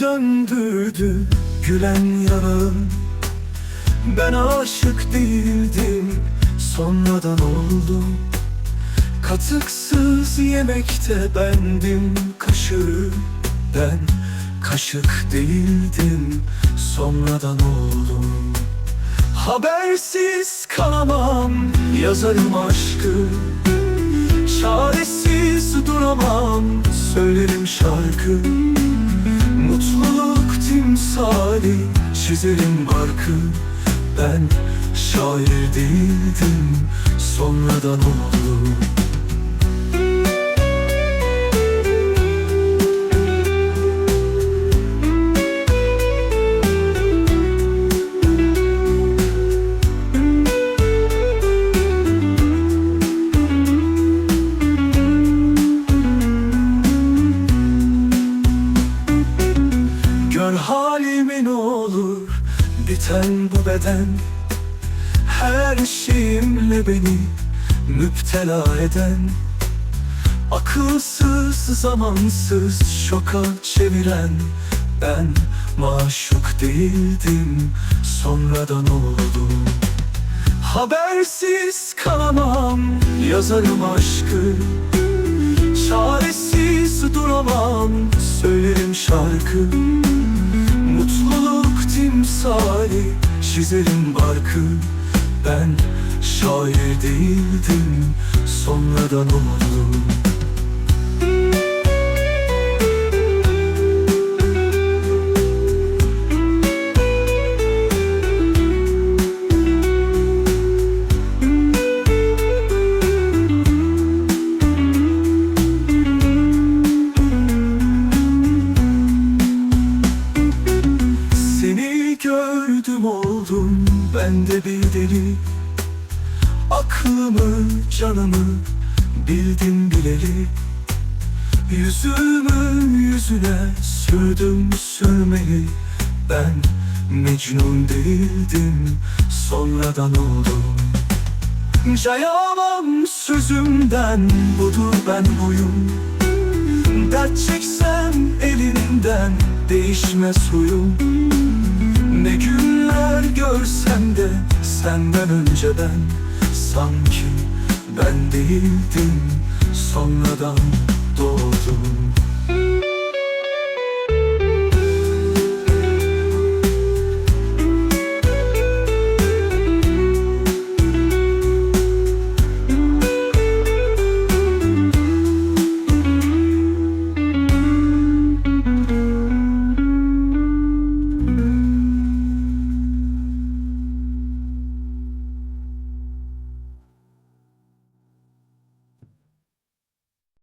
döndürdü gülen yarağım Ben aşık değildim sonradan oldum. Katıksız yemekte bendim kaşığı Ben kaşık değildim sonradan oldum. Habersiz kalamam yazarım aşkı. Çaresiz duramam söylerim şarkı timsali çizerim barkı. Ben şair değildim sonradan oldum. Gör biten bu beden Her şeyimle beni müptela eden Akılsız zamansız şoka çeviren Ben maşuk değildim sonradan oldum. Habersiz kalamam yazarım aşkı Çaresiz duramam söylerim şarkı çizerim barkı. Ben şair değildim sonradan oldum oldum ben de bir deli. Aklımı canımı bildim bileli. Yüzümü yüzüne sürdüm sürmeli. Ben Mecnun değildim sonradan oldum. Cayamam sözümden budur ben buyum. Dert çeksem elinden değişmez huyum. Ne günler görsem de senden önce ben Sanki ben değildim sonradan doğdum